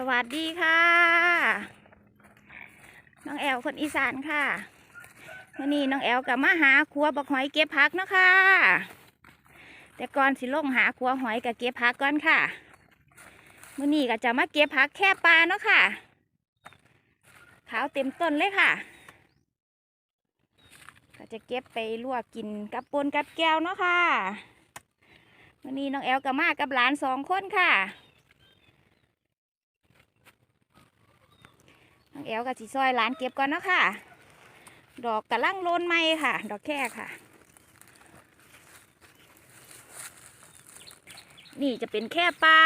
สวัสดีค่ะ น้องแอลคนอีสานค่ะวันนี้น้องแอลกับมาหาครัวบักหอยเก็บผักนะคะ แต่ก่อนสิลงหาครัวหอยกับเก็บผักก่อนค่ะมื่อนี้ก็จะมาเก็บผักแค่ปลาเนาะค่ะขาวเต็มต้นเลยค่ะ ก็จะเก็บไปลวกกินกับปนกับแก้วเนาะค่ะวันนี้น้องแอลกับมากับหลานสองคนค่ะ น้องแอลกับสีซอยร้านเก็บก่อนเนาะค่ะ ดอกกระลังโลนไม้ค่ะ ดอกแค่ค่ะ นี่จะเป็นแค่ปลา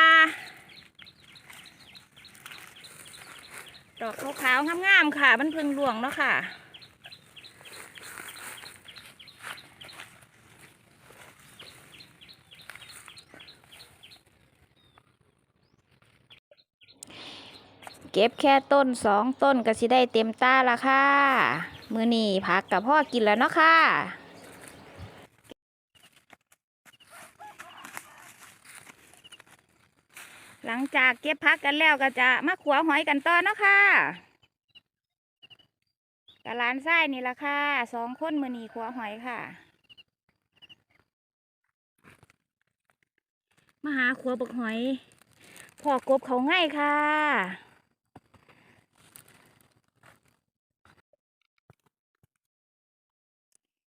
ดอกขาวๆงามๆค่ะ มันเพิ่งหลวงเนาะค่ะ เก็บแค่ต้นสองต้นก็สิได้เต็มตาละค่ะ มือนี่ผักกับพ่อกินแล้วเนาะค่ะหลังจากเก็บพักกันแล้วก็จะมาขัวหอยกันต่อเนาะค่ะกับร้านไส้นี่ละค่ะสองคนมือนีขัวหอยค่ะ มาหาขัวบกหอยพอกบเขาง่ายค่ะ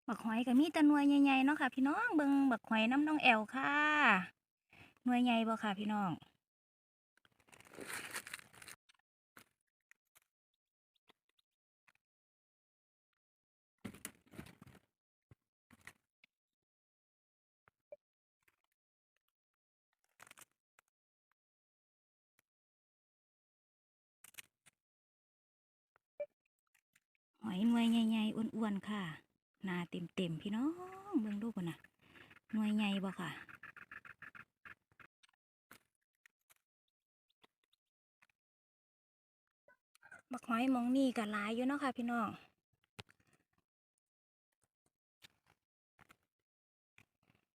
บักหอยก็มีแต่หน่วยใหญ่ๆเนาะค่ะ พี่น้องเบิงบักหอยน้ำน้องแอวค่ะหน่วยใหญ่บ่ค่ะ พี่น้องหอยหน่วยใหญ่ๆอ้วนๆค่ะ นาเต็มๆพี่น้องเบิ่งดูก่อนนะหน่วยใหญ่บ่ค่ะ บักหอยมองนี่ก็หลายอยู่เนาะค่ะ พี่น้อง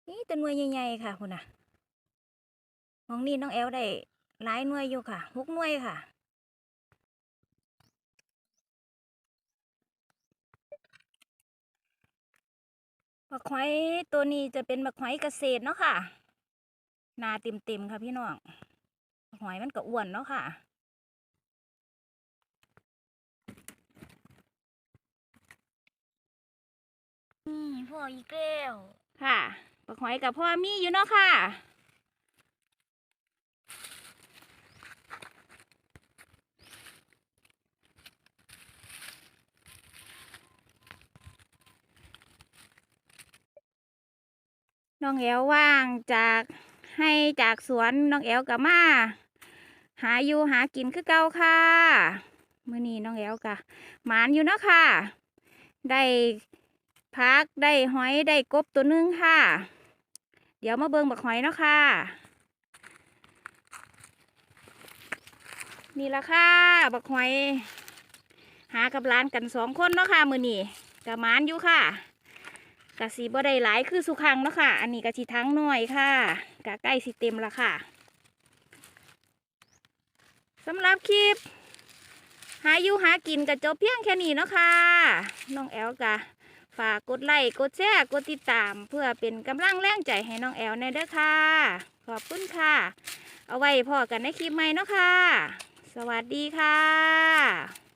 นี่แต่หน่วยใหญ่ๆค่ะคุณน่ะมองนี่น้องแอลได้หลายหน่วยอยู่ค่ะหกหน่วยค่ะ บักหอยตัวนี้จะเป็นบักหอยเกษตรเนาะค่ะหนาเต็มๆค่ะพี่น้องบักหอยมันก็อ้วนเนาะค่ะ นี่พ่ออีกแล้วค่ะบักหอยกับพ่อมีอยู่เนาะค่ะ น้องแอลว่างจากให้จากสวนน้องแอลกับมาหาอยู่หากินคือเก่าค่ะมื้อนี้น้องแอลกะหมานอยู่เนาะค่ะ ได้พักได้หอยได้กบตัวหนึงค่ะ เดี๋ยวมาเบิ่งบักหอยเนาะค่ะ นี่ละค่ะบักหอย หากับร้านกันสองคนเนาะค่ะ มือนี่กะหมานอยู่ค่ะ กะสีบ่ได้หลายคือสุขังเนาะค่ะ อันนี้กะสีทั้งหน่อยค่ะกะใกล้สิเต็มละค่ะสำหรับคลิป หาอยู่หากินกะจบเพียงแค่นี้เนาะค่ะน้องแอลกะฝากกดไลค์กดแชร์กดติดตาม เพื่อเป็นกำลังแรงใจให้น้องแอลในเด้อค่ะ ขอบคุณค่ะ เอาไว้พอกันในคลิปใหม่เนาะค่ะ สวัสดีค่ะ